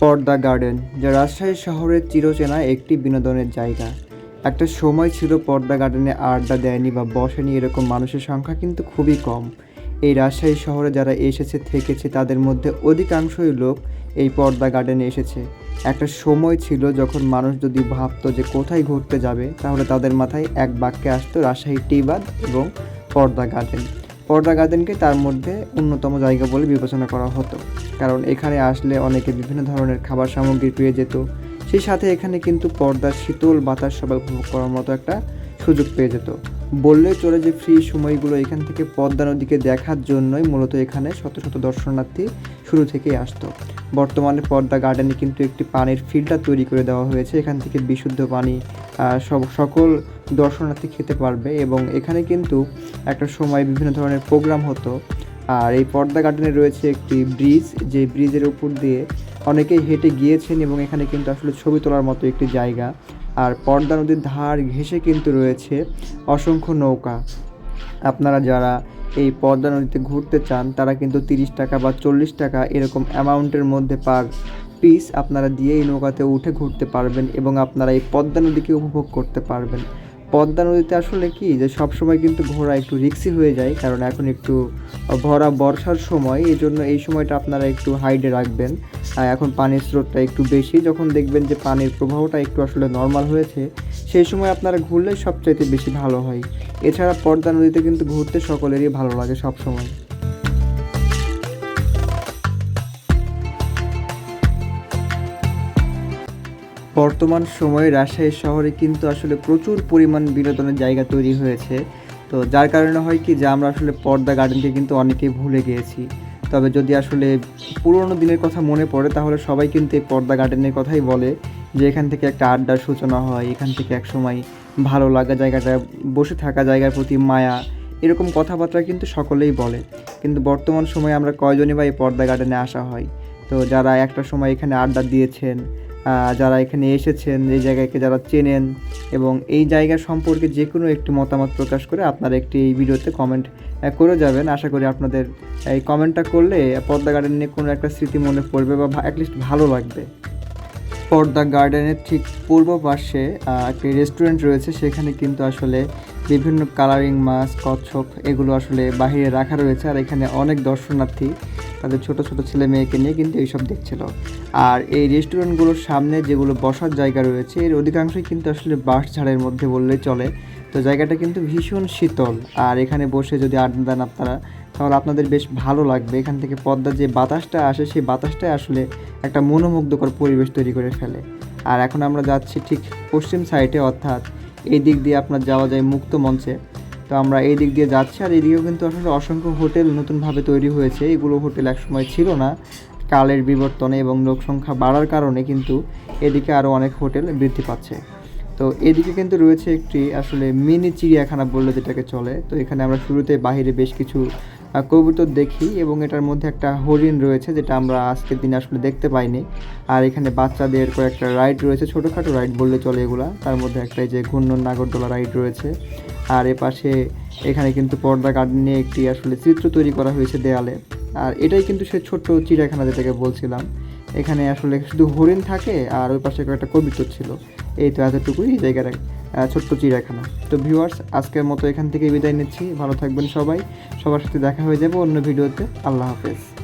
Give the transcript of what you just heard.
পর্দা গার্ডেন, যা রাজশাহী শহরের চিরচেনা একটি বিনোদনের জায়গা। একটা সময় ছিল পর্দা গার্ডেনে আড্ডা দেয়নি বা বসেনি এরকম মানুষের সংখ্যা কিন্তু খুবই কম। এই রাজশাহী শহরে যারা এসেছে, থেকেছে, তাদের মধ্যে অধিকাংশই লোক এই পর্দা গার্ডেনে এসেছে। একটা সময় ছিল যখন মানুষ যদি ভাবতো যে কোথায় ঘুরতে যাবে, তাহলে তাদের মাথায় এক বাক্যে আসতো রাজশাহী টিবাদ এবং পর্দা গার্ডেন। পর্দা গার্ডেনকে তার মধ্যে অন্যতম জায়গা বলে বিবেচনা করা হতো। কারণ এখানে আসলে অনেকে বিভিন্ন ধরনের খাবার সামগ্রী পেয়ে যেত। সেই সাথে এখানে কিন্তু পর্দার শীতল বাতাস সবাই উপভোগ করার মতো একটা সুযোগ পেয়ে যেত। বললে চলে যে ফ্রি সময়গুলো এখান থেকে পদ্মা নদীকে দেখার জন্যই মূলত এখানে শত শত দর্শনার্থী শুরু থেকেই আসতো। বর্তমানে পদ্মা গার্ডেনে কিন্তু একটি পানির ফিল্টার তৈরি করে দেওয়া হয়েছে। এখান থেকে বিশুদ্ধ পানি সব সকল দর্শনার্থী খেতে পারবে এবং এখানে কিন্তু একটা সময় বিভিন্ন ধরনের প্রোগ্রাম হতো। আর এই পর্দা গার্ডেনে রয়েছে একটি ব্রিজ যে ব্রিজের উপর দিয়ে অনেকেই হেঁটে গিয়েছেন এবং এখানে কিন্তু আসলে ছবি তোলার মতো একটি জায়গা। আর পর্দা নদীর ধার ঘেঁষে কিন্তু রয়েছে অসংখ্য নৌকা। আপনারা যারা এই পদ্মা নদীতে ঘুরতে চান, তারা কিন্তু তিরিশ টাকা বা চল্লিশ টাকা এরকম অ্যামাউন্টের মধ্যে পার পিস আপনারা দিয়ে এই নৌকাতে উঠে ঘুরতে পারবেন এবং আপনারা এই পদ্মা নদীকে উপভোগ করতে পারবেন। পদ্মা নদীতে আসলে কি যে সব সময় কিন্তু ঘোরা একটু রিক্সি হয়ে যায়, কারণ এখন একটু ভরা বর্ষার সময় এই জন্য এই সময়টা আপনারা একটু হাইডে রাখবেন। এখন পানির স্রোতটা একটু বেশি, যখন দেখবেন যে পানির প্রবাহটা একটু আসলে নর্মাল হয়েছে, সেই সময় আপনারা ঘুরলে সবচাইতে বেশি ভালো হয়। এছাড়া পদ্মা নদীতে কিন্তু ঘুরতে সকলেরই ভালো লাগে সব বর্তমান সময়ে রাজশাহী শহরে কিন্তু আসলে প্রচুর পরিমাণ বিনোদনের জায়গা তৈরি হয়েছে। তো যার কারণে হয় কি যে আমরা আসলে পর্দা গার্ডেনকে কিন্তু অনেকেই ভুলে গিয়েছি। তবে যদি আসলে পুরোনো দিনের কথা মনে পড়ে, তাহলে সবাই কিন্তু এই পর্দা গার্ডেনের কথাই বলে যে এখান থেকে একটা আড্ডার সূচনা হয়, এখান থেকে এক সময় ভালো লাগা জায়গাটা, বসে থাকা জায়গার প্রতি মায়া, এরকম কথাবার্তা কিন্তু সকলেই বলে। কিন্তু বর্তমান সময়ে আমরা কয়জনই বা এই পর্দা গার্ডেনে আসা হয়? তো যারা একটা সময় এখানে আড্ডা দিয়েছেন যারা এখানে এসেছেন, এই জায়গাকে যারা চেনেন এবং এই জায়গা সম্পর্কে যে কোনো একটি মতামত প্রকাশ করে আপনারা একটি এই ভিডিওতে কমেন্ট করে যাবেন। আশা করি আপনাদের এই কমেন্টটা করলে পদ্মা গার্ডেন নিয়ে কোনো একটা স্মৃতি মনে পড়বে বা অ্যাটলিস্ট ভালো লাগবে। পর্দা গার্ডেনের ঠিক পূর্ব পাশে একটি রেস্টুরেন্ট রয়েছে। সেখানে কিন্তু আসলে বিভিন্ন কালারিং মাছ কচ্ছপ, এগুলো আসলে বাহিরে রাখা রয়েছে। আর এখানে অনেক দর্শনার্থী তাদের ছোট ছোট ছেলে মেয়েকে নিয়ে কিন্তু এইসব দেখছিল। আর এই রেস্টুরেন্টগুলোর সামনে যেগুলো বসার জায়গা রয়েছে, এর অধিকাংশই কিন্তু আসলে বাঁশ ঝাড়ের মধ্যে বললেই চলে। তো জায়গাটা কিন্তু ভীষণ শীতল। আর এখানে বসে যদি আড্ডা দেন আপনারা, তাহলে আপনাদের বেশ ভালো লাগবে। এখান থেকে পদ্মার যে বাতাসটা আসে, সেই বাতাসটাই আসলে একটা মনোমুগ্ধকর পরিবেশ তৈরি করে ফেলে। আর এখন আমরা যাচ্ছি ঠিক পশ্চিম সাইডে অর্থাৎ এই দিক দিয়ে আপনার যাওয়া যায় মুক্ত মঞ্চে। তো আমরা এই দিক দিয়ে যাচ্ছি, আর এদিকেও কিন্তু আসলে অসংখ্য হোটেল নতুনভাবে তৈরি হয়েছে। এগুলো হোটেল একসময় ছিল না। কালের বিবর্তনে এবং লোক সংখ্যা বাড়ার কারণে কিন্তু এদিকে আরও অনেক হোটেল বৃদ্ধি পাচ্ছে। তো এদিকে কিন্তু রয়েছে একটি আসলে মিনি চিড়িয়াখানা বললে যেটাকে চলে। তো এখানে আমরা শুরুতে বাইরে বেশ কিছু কবুতর দেখি এবং এটার মধ্যে একটা হরিণ রয়েছে যেটা আমরা আজকের দিনে আসলে দেখতে পাইনি। আর এখানে বাচ্চাদের কয়েকটা রাইড রয়েছে, ছোটোখাটো রাইড বললে চলে এগুলা। তার মধ্যে একটা এই যে ঘূর্ণন নাগরদোলা রাইড রয়েছে। আর এ পাশে এখানে কিন্তু পর্দা গার্ডেন নিয়ে একটি আসলে চিত্র তৈরি করা হয়েছে দেয়ালে। আর এটাই কিন্তু সে ছোট্ট চিড়িয়াখানা যেটাকে বলছিলাম। এখানে আসলে শুধু হরিণ থাকে আর ওই পাশে একটা কবিতর ছিল। এই তো এতটুকুই জায়গার ছোট্ট চিড়িয়াখানা। তো ভিউয়ার্স আজকের মতো এখান থেকে বিদায় নিচ্ছি। ভালো থাকবেন সবাই। সবার সাথে দেখা হয়ে যাবে অন্য ভিডিওতে। আল্লাহ হাফেজ।